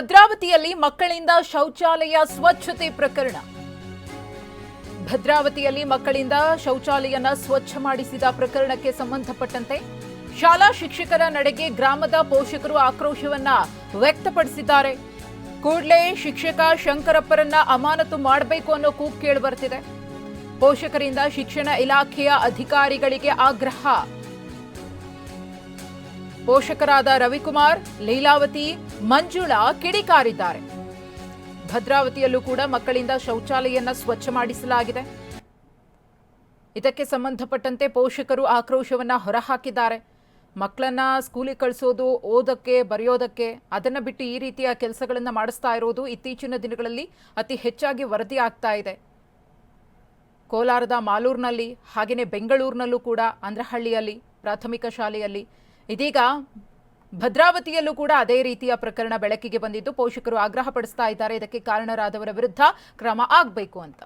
ಭದ್ರಾವತಿಯಲ್ಲಿ ಮಕ್ಕಳಿಂದ ಶೌಚಾಲಯ ಸ್ವಚ್ಛತೆ ಪ್ರಕರಣ. ಭದ್ರಾವತಿಯಲ್ಲಿ ಮಕ್ಕಳಿಂದ ಶೌಚಾಲಯನ ಸ್ವಚ್ಛ ಮಾಡಿಸಿದ ಪ್ರಕರಣಕ್ಕೆ ಸಂಬಂಧಪಟ್ಟಂತೆ ಶಾಲಾ ಶಿಕ್ಷಕರ ನಡೆಗೆ ಗ್ರಾಮದ ಪೋಷಕರು ಆಕ್ರೋಶವನ್ನ ವ್ಯಕ್ತಪಡಿಸಿದ್ದಾರೆ. ಕೂಡಲೇ ಶಿಕ್ಷಕ ಶಂಕರಪ್ಪರನ್ನ ಅಮಾನತು ಮಾಡಬೇಕು ಅನ್ನೋ ಕೂಗು ಕೇಳಿಬರ್ತಿದೆ ಪೋಷಕರಿಂದ ಶಿಕ್ಷಣ ಇಲಾಖೆಯ ಅಧಿಕಾರಿಗಳಿಗೆ ಆಗ್ರಹ. ಪೋಷಕರಾದ ರವಿಕುಮಾರ್, ಲೀಲಾವತಿ, ಮಂಜುಳಾ ಕಿಡಿಕಾರಿದ್ದಾರೆ. ಭದ್ರಾವತಿಯಲ್ಲೂ ಕೂಡ ಮಕ್ಕಳಿಂದ ಶೌಚಾಲಯನ್ನ ಸ್ವಚ್ಛ ಮಾಡಿಸಲಾಗಿದೆ. ಇದಕ್ಕೆ ಸಂಬಂಧಪಟ್ಟಂತೆ ಪೋಷಕರು ಆಕ್ರೋಶವನ್ನ ಹೊರಹಾಕಿದ್ದಾರೆ. ಮಕ್ಕಳನ್ನ ಸ್ಕೂಲಿಗೆ ಕಳಿಸೋದು ಓದಕ್ಕೆ ಬರೆಯೋದಕ್ಕೆ, ಅದನ್ನ ಬಿಟ್ಟು ಈ ರೀತಿಯ ಕೆಲಸಗಳನ್ನು ಮಾಡಿಸ್ತಾ ಇರೋದು ಇತ್ತೀಚಿನ ದಿನಗಳಲ್ಲಿ ಅತಿ ಹೆಚ್ಚಾಗಿ ವರದಿ ಆಗ್ತಾ ಇದೆ. ಕೋಲಾರದ ಮಾಲೂರಿನಲ್ಲಿ ಹಾಗೆಯೇ ಬೆಂಗಳೂರಿನಲ್ಲೂ ಕೂಡ, ಅಂದ್ರಹಳ್ಳಿಯಲ್ಲಿ, ಪ್ರಾಥಮಿಕ ಶಾಲೆಯಲ್ಲಿ ಇದೀಗ ಭದ್ರಾವತಿಯಲ್ಲೂ ಕೂಡ ಅದೇ ರೀತಿಯ ಪ್ರಕರಣ ಬೆಳಕಿಗೆ ಬಂದಿದ್ದು ಪೋಷಕರು ಆಗ್ರಹ ಪಡಿಸ್ತಾ ಇದ್ದಾರೆ. ಇದಕ್ಕೆ ಕಾರಣರಾದವರ ವಿರುದ್ಧ ಕ್ರಮ ಆಗಬೇಕು ಅಂತ.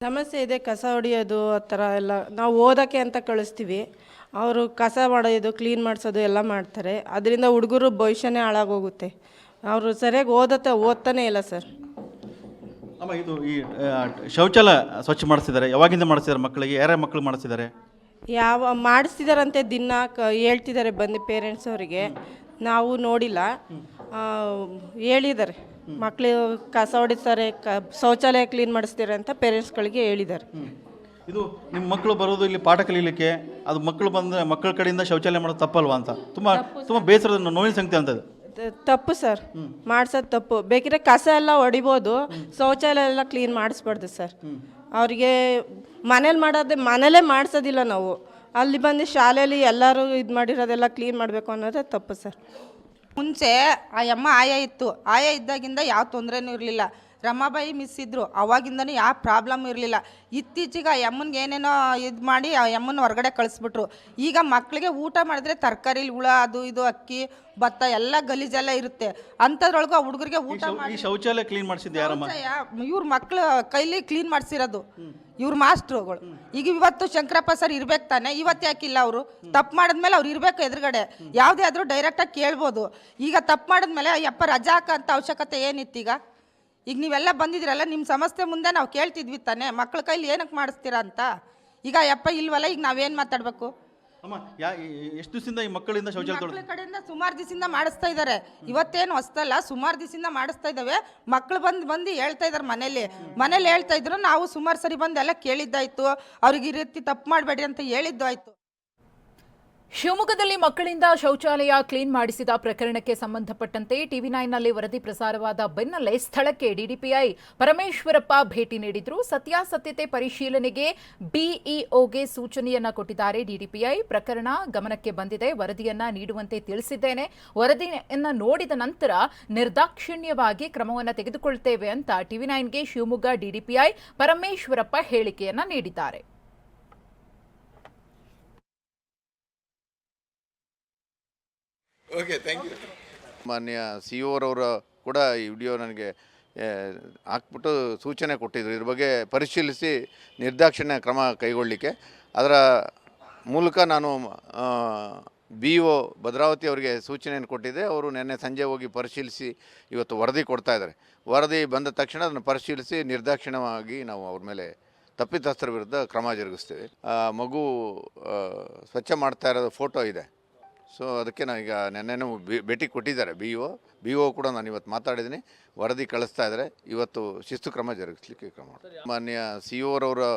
ಸಮಸ್ಯೆ ಇದೆ ಕಸ ಹೊಡೆಯೋದು ಆ ಥರ ಎಲ್ಲ. ನಾವು ಓದೋಕ್ಕೆ ಅಂತ ಕಳಿಸ್ತೀವಿ. ಅವರು ಕಸ ಮಾಡೋದು ಕ್ಲೀನ್ ಮಾಡಿಸೋದು ಎಲ್ಲ ಮಾಡ್ತಾರೆ. ಅದರಿಂದ ಹುಡುಗರು ಭವಿಷ್ಯನೇ ಹಾಳಾಗೋಗುತ್ತೆ. ಅವರು ಸರಿಯಾಗಿ ಓದತ್ತೆ ಓದ್ತಾನೇ ಇಲ್ಲ ಸರ್. ಅಮ್ಮ ಇದು ಈ ಶೌಚಾಲಯ ಸ್ವಚ್ಛ ಮಾಡಿಸಿದ್ದಾರೆ. ಯಾವಾಗಿಂದ ಮಾಡಿಸಿದ್ದಾರೆ ಮಕ್ಕಳಿಗೆ? ಯಾರ್ಯಾರ ಮಕ್ಕಳು ಮಾಡಿಸಿದ್ದಾರೆ? ಯಾವ ಮಾಡಿಸ್ತಿದಾರಂತೆ ದಿನ ಕ ಹೇಳ್ತಿದ್ದಾರೆ ಬಂದು ಪೇರೆಂಟ್ಸ್ ಅವರಿಗೆ. ನಾವು ನೋಡಿಲ್ಲ. ಆ, ಹೇಳಿದ್ದಾರೆ. ಮಕ್ಕಳು ಕಸ ಹೊಡಿತಾರೆ ಕ ಶೌಚಾಲಯ ಕ್ಲೀನ್ ಮಾಡಿಸ್ತೀರ ಅಂತ ಪೇರೆಂಟ್ಸ್ಗಳಿಗೆ ಹೇಳಿದ್ದಾರೆ. ಇದು ನಿಮ್ಮ ಮಕ್ಕಳು ಬರೋದು ಇಲ್ಲಿ ಪಾಠ ಕಲೀಲಿಕ್ಕೆ ಅದು ಮಕ್ಕಳು ಬಂದ ಮಕ್ಕಳ ಕಡೆಯಿಂದ ಶೌಚಾಲಯ ಮಾಡೋದು ತಪ್ಪಲ್ವಾ ಅಂತ? ತುಂಬ ತುಂಬ ಬೇಸರದ ನೋವಿನ ಸಂಗತಿ ಅಂತ ತ- ತಪ್ಪು ಸರ್. ಮಾಡ್ಸೋದು ತಪ್ಪು. ಬೇಕಿದ್ರೆ ಕಸ ಎಲ್ಲ ಹೊಡಿಬೋದು ಶೌಚಾಲಯ ಎಲ್ಲ ಕ್ಲೀನ್ ಮಾಡಿಸ್ಬಾರ್ದು ಸರ್. ಅವ್ರಿಗೆ ಮನೇಲಿ ಮಾಡೋದೇ ಮನೇಲೇ ಮಾಡಿಸೋದಿಲ್ಲ ನಾವು. ಅಲ್ಲಿ ಬಂದು ಶಾಲೆಯಲ್ಲಿ ಎಲ್ಲರೂ ಇದು ಮಾಡಿರೋದೆಲ್ಲ ಕ್ಲೀನ್ ಮಾಡಬೇಕು ಅನ್ನೋದೇ ತಪ್ಪು ಸರ್. ಮುಂಚೆ ಆ ಅಮ್ಮ ಆಯ ಇತ್ತು. ಆಯ ಇದ್ದಾಗಿಂದ ಯಾವ ತೊಂದರೆನೂ ಇರಲಿಲ್ಲ. ರಮಾಬಾಯಿ ಮಿಸ್ ಇದ್ರು. ಅವಾಗಿಂದನೂ ಯಾವ ಪ್ರಾಬ್ಲಮ್ ಇರಲಿಲ್ಲ. ಇತ್ತೀಚೆಗೆ ಯಮ್ಮನಿಗೆ ಏನೇನೋ ಇದು ಮಾಡಿ ಆ ಅಮ್ಮನ ಹೊರಗಡೆ ಕಳಿಸ್ಬಿಟ್ರು. ಈಗ ಮಕ್ಕಳಿಗೆ ಊಟ ಮಾಡಿದ್ರೆ ತರಕಾರಿಲಿ ಹುಳ ಅದು ಇದು ಅಕ್ಕಿ ಭತ್ತ ಎಲ್ಲ ಗಲೀಜೆಲ್ಲ ಇರುತ್ತೆ. ಅಂಥದ್ರೊಳಗೂ ಆ ಹುಡುಗರಿಗೆ ಊಟ ಮಾಡಿ ಶೌಚಾಲಯ ಕ್ಲೀನ್ ಮಾಡಿಸಿದ್ದು ಯಾರಮ್ಮ? ಇವ್ರ ಮಕ್ಕಳು ಕೈಲಿ ಕ್ಲೀನ್ ಮಾಡಿಸಿರೋದು. ಇವ್ರ ಮಾಸ್ಟ್ರುಗಳು. ಈಗ ಇವತ್ತು ಶಂಕರಪ್ಪ ಸರ್ ಇರ್ಬೇಕು ತಾನೆ. ಇವತ್ತು ಯಾಕಿಲ್ಲ ಅವರು? ತಪ್ಪು ಮಾಡಿದ್ಮೇಲೆ ಅವ್ರು ಇರಬೇಕು ಎದುರುಗಡೆ. ಯಾವುದೇ ಆದರೂ ಡೈರೆಕ್ಟಾಗಿ ಕೇಳ್ಬೋದು. ಈಗ ತಪ್ಪು ಮಾಡಿದ್ಮೇಲೆ ಅಯ್ಯಪ್ಪ ರಜಾ ಹಾಕಂತ ಅವಶ್ಯಕತೆ ಏನಿತ್ತೀಗ? ಈಗ ನೀವೆಲ್ಲ ಬಂದಿದ್ದೀರಲ್ಲ ನಿಮ್ಮ ಸಮಸ್ಯೆ ಮುಂದೆ ನಾವು ಕೇಳ್ತಿದ್ವಿ ತಾನೆ. ಮಕ್ಳ ಕೈಲಿ ಏನಕ್ಕೆ ಮಾಡಿಸ್ತೀರಾ ಅಂತ. ಈಗ ಯಪ್ಪ ಇಲ್ವಲ್ಲ ಈಗ ನಾವೇನು ಮಾತಾಡಬೇಕು? ಅಮ್ಮ ಯಾ ಎಷ್ಟು ದಿವಸದಿಂದ ಈ ಮಕ್ಕಳಿಂದ ಶೌಚಾಲಯ ಮಕ್ಕಳ ಕಡೆಯಿಂದ ಸುಮಾರು ದಿವಸದಿಂದ ಮಾಡಿಸ್ತಾ ಇದ್ದಾರೆ ಇವತ್ತೇನು ಹೊಸ್ತಲ್ಲ ಸುಮಾರು ದಿವಸದಿಂದ ಮಾಡಿಸ್ತಾ ಇದ್ದಾವೆ ಮಕ್ಳು ಬಂದು ಬಂದು ಹೇಳ್ತಾ ಇದ್ದಾರೆ ಮನೇಲಿ. ಮನೇಲಿ ಹೇಳ್ತಾ ಇದ್ರು ನಾವು ಸುಮಾರು ಸರಿ ಬಂದು ಎಲ್ಲ ಕೇಳಿದ್ದಾಯ್ತು. ಅವ್ರಿಗೆ ಈ ರೀತಿ ತಪ್ಪು ಮಾಡಬೇಡಿ ಅಂತ ಹೇಳಿದ್ದು ಆಯ್ತು. ಶಿವಮೊಗ್ಗದಲ್ಲಿ ಮಕ್ಕಳಿಂದ ಶೌಚಾಲಯ ಕ್ಲೀನ್ ಮಾಡಿಸಿದ ಪ್ರಕರಣಕ್ಕೆ ಸಂಬಂಧಪಟ್ಟಂತೆ ಟಿವಿ ನೈನ್ನಲ್ಲಿ ವರದಿ ಪ್ರಸಾರವಾದ ಬೆನ್ನಲ್ಲೇ ಸ್ಥಳಕ್ಕೆ ಡಿಡಿಪಿಐ ಪರಮೇಶ್ವರಪ್ಪ ಭೇಟಿ ನೀಡಿದ್ರು. ಸತ್ಯಾಸತ್ಯತೆ ಪರಿಶೀಲನೆಗೆ ಬಿಇಒಗೆ ಸೂಚನೆಯನ್ನ ಕೊಟ್ಟಿದ್ದಾರೆ ಡಿಡಿಪಿಐ. ಪ್ರಕರಣ ಗಮನಕ್ಕೆ ಬಂದಿದೆ. ವರದಿಯನ್ನ ನೀಡುವಂತೆ ತಿಳಿಸಿದ್ದೇನೆ. ವರದಿಯನ್ನ ನೋಡಿದ ನಂತರ ನಿರ್ದಾಕ್ಷಿಣ್ಯವಾಗಿ ಕ್ರಮವನ್ನು ತೆಗೆದುಕೊಳ್ತೇವೆ ಅಂತ ಟಿವಿ ನೈನ್ಗೆ ಶಿವಮೊಗ್ಗ ಡಿಡಿಪಿಐ ಪರಮೇಶ್ವರಪ್ಪ ಹೇಳಿಕೆಯನ್ನ ನೀಡಿದ್ದಾರೆ. ಓಕೆ ಥ್ಯಾಂಕ್ ಯು ಮಾನ್ಯ ಸಿ ಓರವರು ಕೂಡ ಈ ವಿಡಿಯೋ ನನಗೆ ಹಾಕ್ಬಿಟ್ಟು ಸೂಚನೆ ಕೊಟ್ಟಿದ್ರು. ಇದ್ರ ಬಗ್ಗೆ ಪರಿಶೀಲಿಸಿ ನಿರ್ದಾಕ್ಷಿಣ್ಯ ಕ್ರಮ ಕೈಗೊಳ್ಳಲಿಕ್ಕೆ ಅದರ ಮೂಲಕ ನಾನು ಬಿ ಒ ಭದ್ರಾವತಿ ಅವರಿಗೆ ಸೂಚನೆಯನ್ನು ಕೊಟ್ಟಿದ್ದೆ. ಅವರು ನಿನ್ನೆ ಸಂಜೆ ಹೋಗಿ ಪರಿಶೀಲಿಸಿ ಇವತ್ತು ವರದಿ ಕೊಡ್ತಾ ಇದ್ದಾರೆ. ವರದಿ ಬಂದ ತಕ್ಷಣ ಅದನ್ನು ಪರಿಶೀಲಿಸಿ ನಿರ್ದಾಕ್ಷಿಣ್ಯವಾಗಿ ನಾವು ಅವ್ರ ಮೇಲೆ ತಪ್ಪಿತಸ್ಥರ ವಿರುದ್ಧ ಕ್ರಮ ಜರುಗಿಸ್ತೇವೆ. ಮಗು ಸ್ವಚ್ಛ ಮಾಡ್ತಾ ಇರೋದು ಫೋಟೋ ಇದೆ. ಸೊ ಅದಕ್ಕೆ ನಾವೀಗ ನೆನ್ನೆನೂ ಭೇಟಿ ಕೊಟ್ಟಿದ್ದಾರೆ ಬಿ ಒ ಬಿ ಒ ಕೂಡ ನಾನು ಇವತ್ತು ಮಾತಾಡಿದ್ದೀನಿ. ವರದಿ ಕಳಿಸ್ತಾ ಇದ್ದಾರೆ. ಇವತ್ತು ಶಿಸ್ತು ಕ್ರಮ ಜರುಗಿಸ್ಲಿಕ್ಕೆ ಕ್ರಮ. ಮಾನ್ಯ ಸಿ ಅವರವರು